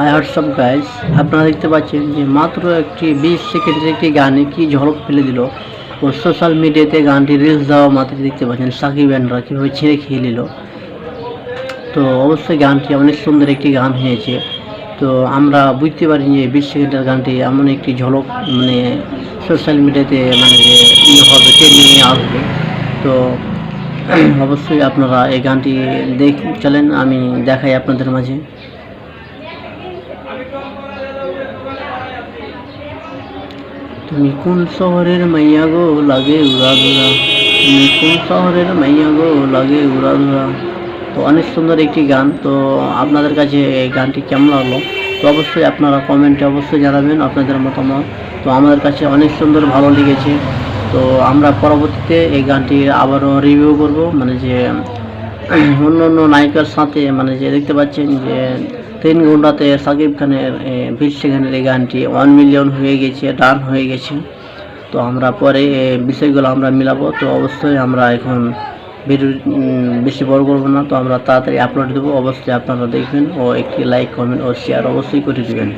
High WhatsApp guys আপনারা দেখতে পাচ্ছেন যে মাত্র একটি বিশ সেকেন্ডের একটি গানে কি ঝলক ফেলে দিল। ও সোশ্যাল মিডিয়াতে গানটি রিলস দেওয়া মাত্র দেখতে পাচ্ছেন সাকিব অ্যান্ডরা কীভাবে ছেড়ে খেয়ে নিল। তো অবশ্যই গানটি অনেক সুন্দর একটি গান হয়েছে। তো আমরা বুঝতে পারি যে বিশ সেকেন্ডের গানটি এমন একটি ঝলক মানে সোশ্যাল মিডিয়াতে মানে যে ইয়ে হবে ট্রেন্ডিংয়ে আসবে। তো অবশ্যই আপনারা এই গানটি দেখ, চলেন, আমি দেখাই আপনাদের মাঝে। তুমি কোন শহরের মাইয়া গো লাগে উড়াধুরা তুমি কোন শহরের মাইয়া গো লাগে উড়াধুরা তো অনেক সুন্দর একটি গান, তো আপনাদের কাছে এই গানটি কেমন লাগল? তো অবশ্যই আপনারা কমেন্টে অবশ্যই জানাবেন আপনাদের মতামত। তো আমাদের কাছে অনেক সুন্দর ভালো লেগেছে। তো আমরা পরবর্তীতে এই গানটি আবারও রিভিউ করব। মানে যে অন্য অন্য নায়িকার সাথে মানে যে দেখতে পাচ্ছেন যে তিন ঘন্টাতে সাকিব খানের বিশ সেখানের এই গানটি ওয়ান মিলিয়ন হয়ে গেছে ডান হয়ে গেছে। তো আমরা পরে বিষয়গুলো আমরা মিলাবো। তো অবশ্যই আমরা এখন ভিডিও বেশি বড় করব না। তো আমরা তাড়াতাড়ি আপলোড দেবো। অবশ্যই আপনারা দেখবেন ও একটি লাইক কমেন্ট ও শেয়ার অবশ্যই করে দেবেন।